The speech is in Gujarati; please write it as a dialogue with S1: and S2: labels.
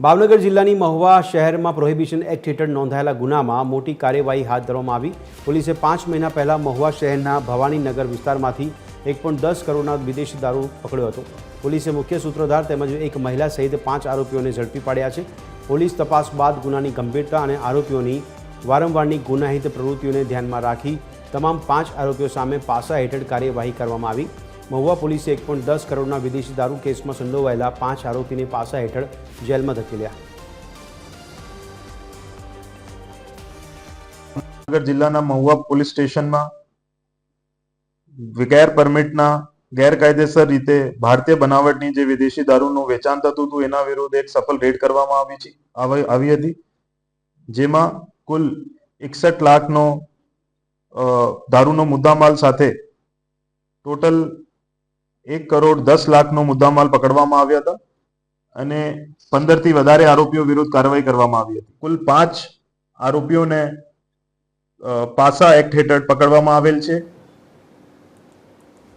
S1: ભાવનગર જિલ્લાની મહુવા શહેરમાં પ્રોહિબિશન એક્ટ હેઠળ નોંધાયેલા ગુનામાં મોટી કાર્યવાહી હાથ ધરવામાં આવી. પોલીસે પાંચ મહિના પહેલા મહુવા શહેરના ભવાનીનગર વિસ્તારમાંથી એક પોઈન્ટ દસ કરોડના વિદેશી દારૂ પકડ્યો હતો. પોલીસે મુખ્ય સૂત્રધાર તેમજ એક મહિલા સહિત પાંચ આરોપીઓને ઝડપી પાડ્યા છે. પોલીસ તપાસ બાદ ગુનાની ગંભીરતા અને આરોપીઓની વારંવારની ગુનાહિત પ્રવૃત્તિઓને ધ્યાનમાં રાખી તમામ પાંચ આરોપીઓ સામે પાસા હેઠળ કાર્યવાહી કરવામાં આવી. મહુવા પોલીસે એક પોઈન્ટ દસ કરોડના વિદેશી દારૂ કેસમાં સંડોવાયેલા પાંચ આરોપીને પાસા હેઠળ જેલમાં ધકેલ્યા.
S2: ભાવનગર જિલ્લાના મહુવા પોલીસ સ્ટેશનમાં ગેર પરમિટના ગેરકાયદેસર રીતે ભારતીય બનાવટની જે વિદેશી દારૂનું વેચાણ થતું હતું, એના વિરુદ્ધ એક સફળ રેડ કરવામાં આવી છે. આવી હતી, જેમાં કુલ એકસઠ લાખનો દારૂનો મુદ્દામાલ સાથે ટોટલ એક કરોડ દસ લાખનો મુદ્દામાલ પકડવામાં આવ્યા હતા અને પંદરથી વધારે આરોપીઓ વિરુદ્ધ કાર્યવાહી કરવામાં આવી હતી. કુલ પાંચ આરોપીઓને પાસા એક્ટ હેઠળ પકડવામાં આવેલ છે.